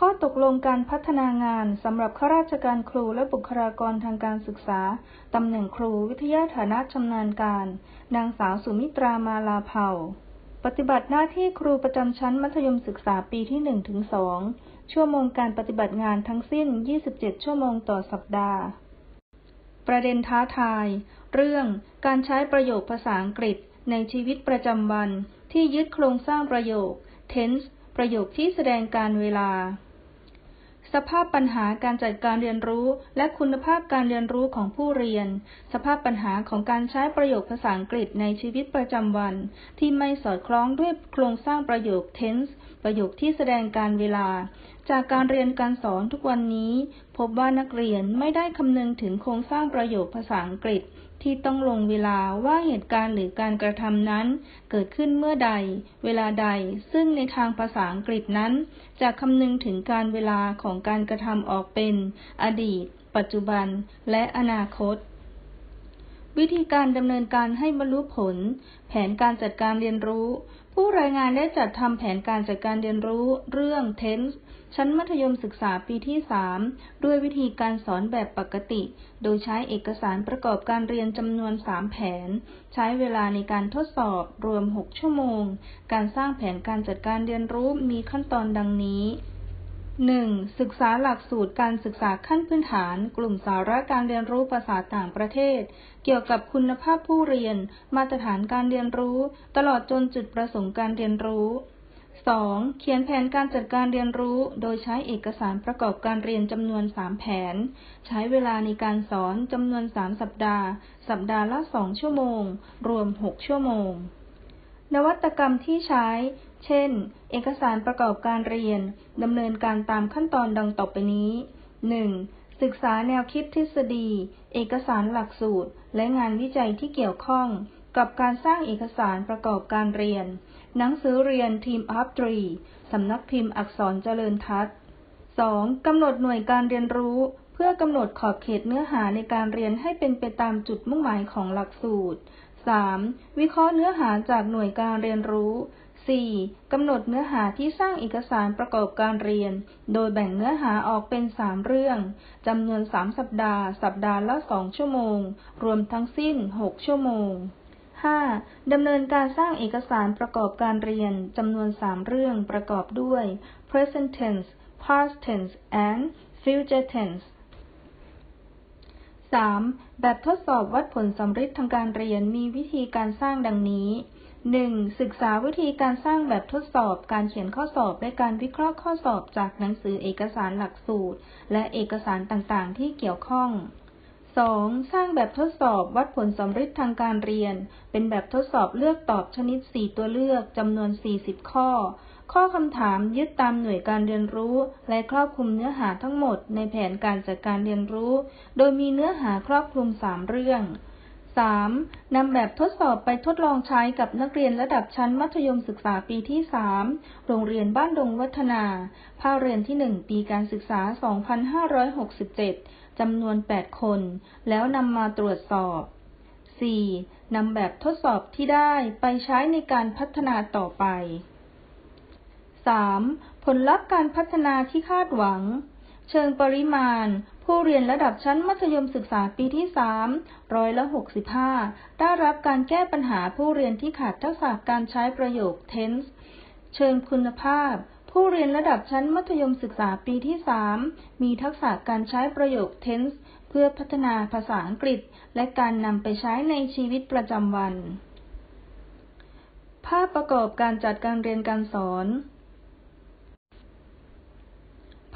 ข้อตกลงการพัฒนางานสำหรับข้าราชการครูและบุคลากรทางการศึกษา ตำแหน่งครูวิทยาฐานะชำนาญการ นางสาวสุมิตรามาลาเผ่า ปฏิบัติหน้าที่ครูประจำชั้นมัธยมศึกษาปีที่1ถึง2ชั่วโมงการปฏิบัติงานทั้งสิ้น 27 ชั่วโมงต่อสัปดาห์ ประเด็นท้าทาย เรื่องการใช้ประโยคภาษาอังกฤษในชีวิตประจำวัน ที่ยึดโครงสร้างประโยค tense ประโยคที่แสดงการเวลา สภาพปัญหาการจัดการเรียนรู้ และคุณภาพการเรียนรู้ของผู้เรียน สภาพปัญหาของการใช้ประโยคภาษาอังกฤษในชีวิตประจำวัน ที่ไม่สอดคล้องด้วยโครงสร้างประโยค tense ประโยคที่แสดงการเวลา จากการเรียนการสอนทุกวันนี้ พบว่านักเรียนไม่ได้คำนึงถึงโครงสร้างประโยคภาษาอังกฤษ ที่ต้องลงเวลาว่าเหตุการณ์หรือการกระทำนั้น เกิดขึ้นเมื่อใด เวลาใด ซึ่งในทางภาษาอังกฤษนั้น จะคำนึงถึงการเวลาของการกระทำออกเป็น อดีต ปัจจุบัน และอนาคต วิธีการดำเนินการให้บรรลุผล แผนการจัดการเรียนรู้ ผู้รายงานได้จัดทำแผนการจัดการเรียนรู้ เรื่อง TENS ชั้นมัธยมศึกษาปีที่ 3 ด้วยวิธีการสอนแบบปกติ โดยใช้เอกสารประกอบการเรียนจำนวน 3 แผน ใช้เวลาในการทดสอบรวม 6 ชั่วโมง การสร้างแผนการจัดการเรียนรู้มีขั้นตอนดังนี้ 1. ศึกษาหลักสูตรการศึกษาขั้นพื้นฐาน กลุ่มสาระการเรียนรู้ภาษาต่างประเทศ เกี่ยวกับคุณภาพผู้เรียน มาตรฐานการเรียนรู้ ตลอดจนจุดประสงค์การเรียนรู้ 2. เขียนแผนการจัดการเรียนรู้ โดยใช้เอกสารประกอบการเรียนจำนวน 3 แผน ใช้เวลาในการสอนจำนวน 3 สัปดาห์ สัปดาห์ละ 2 ชั่วโมง รวม 6 ชั่วโมง นวัตกรรมที่ใช้ เช่น เอกสารประกอบการเรียน ดำเนินการตามขั้นตอนดังต่อไปนี้ 1. ศึกษาแนวคิดทฤษฎี เอกสารหลักสูตร และงานวิจัยที่เกี่ยวข้อง กับการสร้างเอกสารประกอบการเรียน หนังสือเรียนทีมอัพตรีสำนักพิมพ์อักษรเจริญทัศน์ 2. กำหนดหน่วยการเรียนรู้ เพื่อกำหนดขอบเขตเนื้อหาในการเรียนให้เป็นไปตามจุดมุ่งหมายของหลักสูตร 3. วิเคราะห์เนื้อหาจากหน่วยการเรียนรู้ 4. กำหนดเนื้อหาที่สร้างเอกสารประกอบการเรียน โดยแบ่งเนื้อหาออกเป็น 3 เรื่อง จำนวน 3 สัปดาห์ สัปดาห์ละ 2 ชั่วโมง รวมทั้งสิ้น 6 ชั่วโมง 5. ดำเนินการสร้างเอกสารประกอบการเรียน จำนวน 3 เรื่องประกอบด้วย present tense past tense and future tense 3. แบบทดสอบวัดผลสำฤทธิ์ทางการเรียนมีวิธีการสร้างดังนี้ 1. ศึกษาวิธีการสร้างแบบทดสอบการเขียนข้อสอบ และการวิเคราะห์ข้อสอบจากหนังสือเอกสารหลักสูตร และเอกสารต่างๆ ที่เกี่ยวข้อง 2. สร้างแบบทดสอบวัดผลสำฤทธิ์ทางการเรียน เป็นแบบทดสอบเลือกตอบชนิด 4 ตัวเลือกจำนวน 40 ข้อ ข้อคำถามยึดตามหน่วยการเรียนรู้ และครอบคลุมเนื้อหาทั้งหมดในแผนการจัดการเรียนรู้ โดยมีเนื้อหาครอบคลุม 3 เรื่อง 3. นำแบบทดสอบไปทดลองใช้กับนักเรียนระดับชั้นมัธยมศึกษาปีที่ 3 โรงเรียนบ้านดงวัฒนา ภาคเรียนที่ 1 ปีการศึกษา 2567 จำนวน 8 คน แล้วนำมาตรวจสอบ 4. นำแบบทดสอบที่ได้ไปใช้ในการพัฒนาต่อไป 3. ผลลัพธ์การพัฒนาที่คาดหวัง เชิงปริมาณ ผู้เรียนระดับชั้นมัธยมศึกษาปีที่ 3 ร้อยละ65 ได้รับการแก้ปัญหาผู้เรียนที่ขาดทักษะการใช้ประโยค tense เชิงคุณภาพ ผู้เรียนระดับชั้นมัธยมศึกษาปีที่ 3 มีทักษะการใช้ประโยค tense เพื่อพัฒนาภาษาอังกฤษ และการนำไปใช้ในชีวิตประจำวัน ภาพประกอบการจัดการเรียนการสอน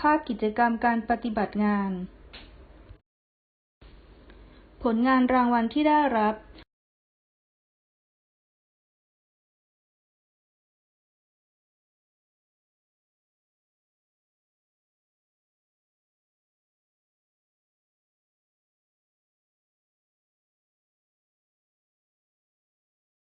ภาพกิจกรรมการปฏิบัติงาน ผลงานรางวัลที่ได้รับ